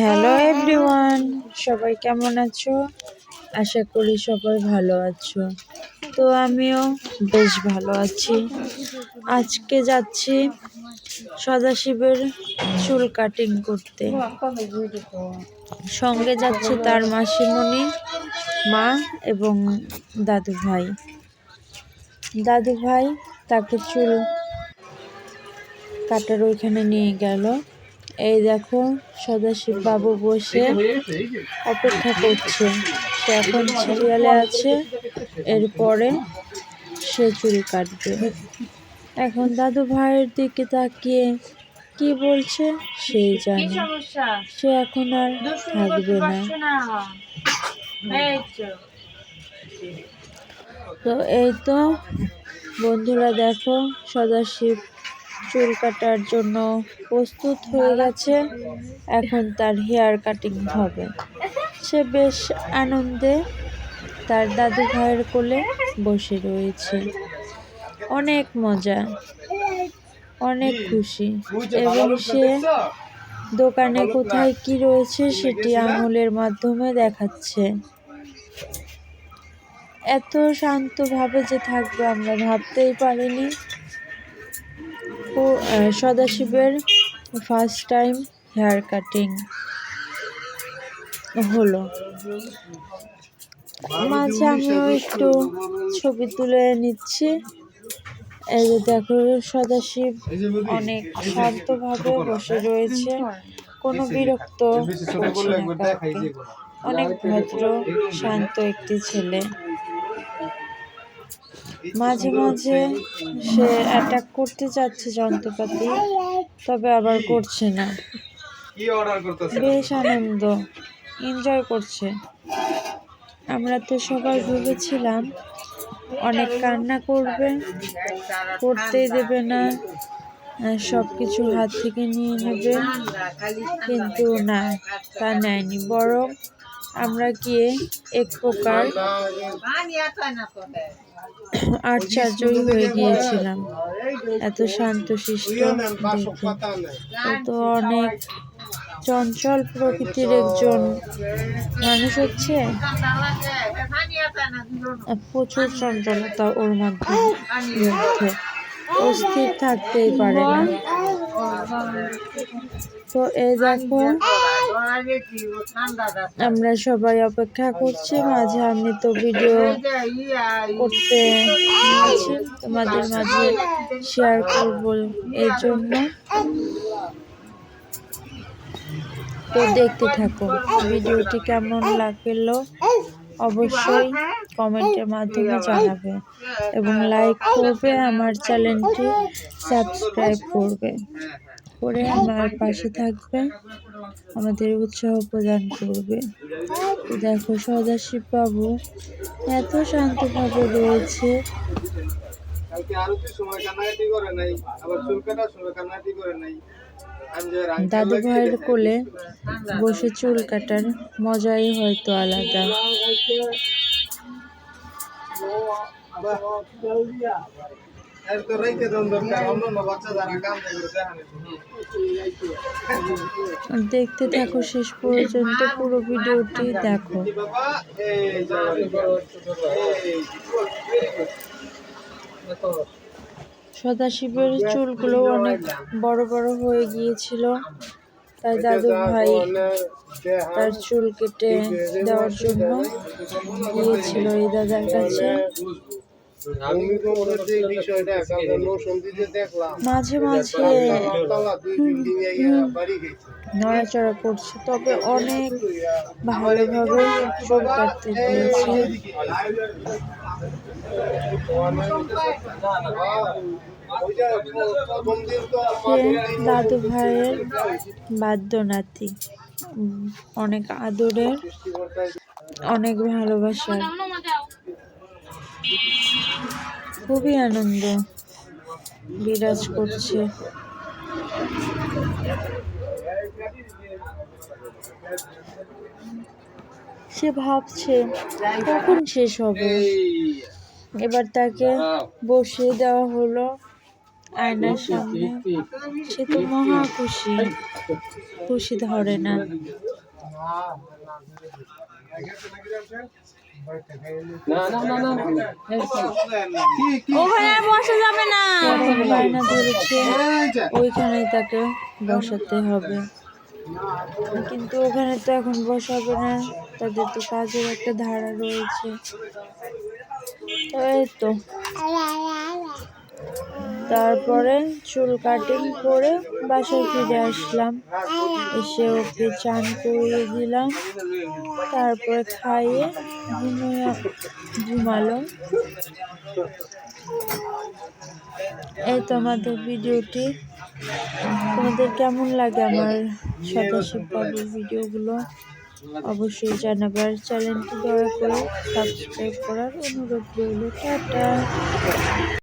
Hello everyone সবাই কেমন আছো? আশা করি সবাই ভালো আছো। তো আমিও বেশ ভালো আছি। আজকে যাচ্ছি সদাশিবের চুল কাটিং করতে। সঙ্গে যাচ্ছে তার মাসিমণি মা এবং দাদু ভাই। দাদু ভাই তাকে চুল কাটার ওইখানে নিয়ে গেল। এই দেখো সদাশিব বাবু বসে অপেক্ষা করছে। সে এখন সিরিয়ালে আছে এরপরে সে চুল কাটবে। এখন দাদু ভাইয়ের দিকে তাকিয়ে কি বলছে সেই জানে। সে এখন আর থাকবে না। তো এই তো বন্ধুরা দেখো সদাশিব চুল কাটার জন্য প্রস্তুত হয়ে গেছে। এখন তার হেয়ার কাটিং হবে। সে বেশ আনন্দে তার দাদু ভাইয়ের কোলে বসে রয়েছে। অনেক মজা, অনেক খুশি। এবং সে দোকানে কোথায় কি রয়েছে সেটি আঙুলের মাধ্যমে দেখাচ্ছে। এত শান্তভাবে যে থাকবে আমরা ভাবতেই পারিনি। সদাশিবের ফার্স্ট টাইম হেয়ার কাটিং হলো। মাঝে আমিও একটু ছবি তুলে নিচ্ছি। এই যে দেখো, সদাশিব অনেক শান্তভাবে বসে রয়েছে। কোনো বিরক্ত অনেক ভদ্র, শান্ত একটি ছেলে। মাঝে মাঝে সে অ্যাটাক করতে চাচ্ছে যন্ত্রপাতি তবে আবার করছে না। বেশ আনন্দ এনজয় করছে। আমরা তো সবাই ভেবেছিলাম অনেক কান্না করবে করতেই দেবে না সব কিছু হাত থেকে নিয়ে নেবে কিন্তু না তা নেয়নি। বরং আমরা গিয়ে এক প্রকার আশ্চর্যই হয়ে গিয়েছিলাম। এত শান্তশিষ্ট দেখে। ও তো অনেক চঞ্চল প্রকৃতির একজন মানুষ হচ্ছে। প্রচুর চঞ্চলতা ওর মধ্যে অস্থির থাকতেই পারে না। তো এই দেখো, আমরা সবাই অপেক্ষা করছি, মাঝে আমি তো ভিডিও করতে তোমাদের মাঝে শেয়ার করব এই জন্য। তো দেখতে থাকো, ভিডিওটি কেমন লাগল? অবশ্যই কমেন্টের মাধ্যমে জানাবে এবং লাইক করবে, আমার চ্যানেলটি সাবস্ক্রাইব করবে। করে আমার পাশে থাকবে। আমাদের উৎসাহ প্রদান করবে। দেখো সদাশিব বাবু এত শান্তভাবে রয়েছে। দাদু ভাইয়ের কোলে বসে চুল কাটার মজাই হয়তো আলাদা। দেখতে থাকো শেষ পর্যন্ত পুরো ভিডিওটি দেখো। সদাশিবের চুলগুলো অনেক বড় বড় হয়ে গিয়েছিল। তাই দাদু ভাই তার চুল কেটে দেওয়ার জন্য গিয়েছিল এই দাদার কাছে। মাঝে মাঝে নড়াচড়া করছে তবে অনেক ভালোভাবে চুল কাটতে দিয়েছে দাদু ভাইয়ের বাদ্য নাতি অনেক আদরের অনেক ভালোবাসার খুবই আনন্দ। বিরাজ করছে। সে ভাবছে, কখন শেষ হবে? এবার তাকে বসিয়ে দেওয়া হলো আয়নার সামনে। সে তো মহা খুশি। খুশি ধরে না। ওখানে আর বসা যাবে না। এখন ওইখানেই তাকে বসাতে হবে। কিন্তু ওখানে তো এখন বসাবে না। তাদের তো কাজের একটা ধারা রয়েছে। এই তো। তারপরে চুল কাটিং করে বাসায় ফিরে আসলাম। এসে ওকে চান করিয়ে দিলাম। তারপরে খাইয়ে ঘুমিয়ে ঘুমালো। এই তোমাদের ভিডিওটি। তোমাদের কেমন লাগে আমার সদাশিব বাবুর ভিডিওগুলো? অবশ্যই জানাবার চ্যানেলটি দয়া করে সাবস্ক্রাইব করার অনুরোধ রইল। টাটা।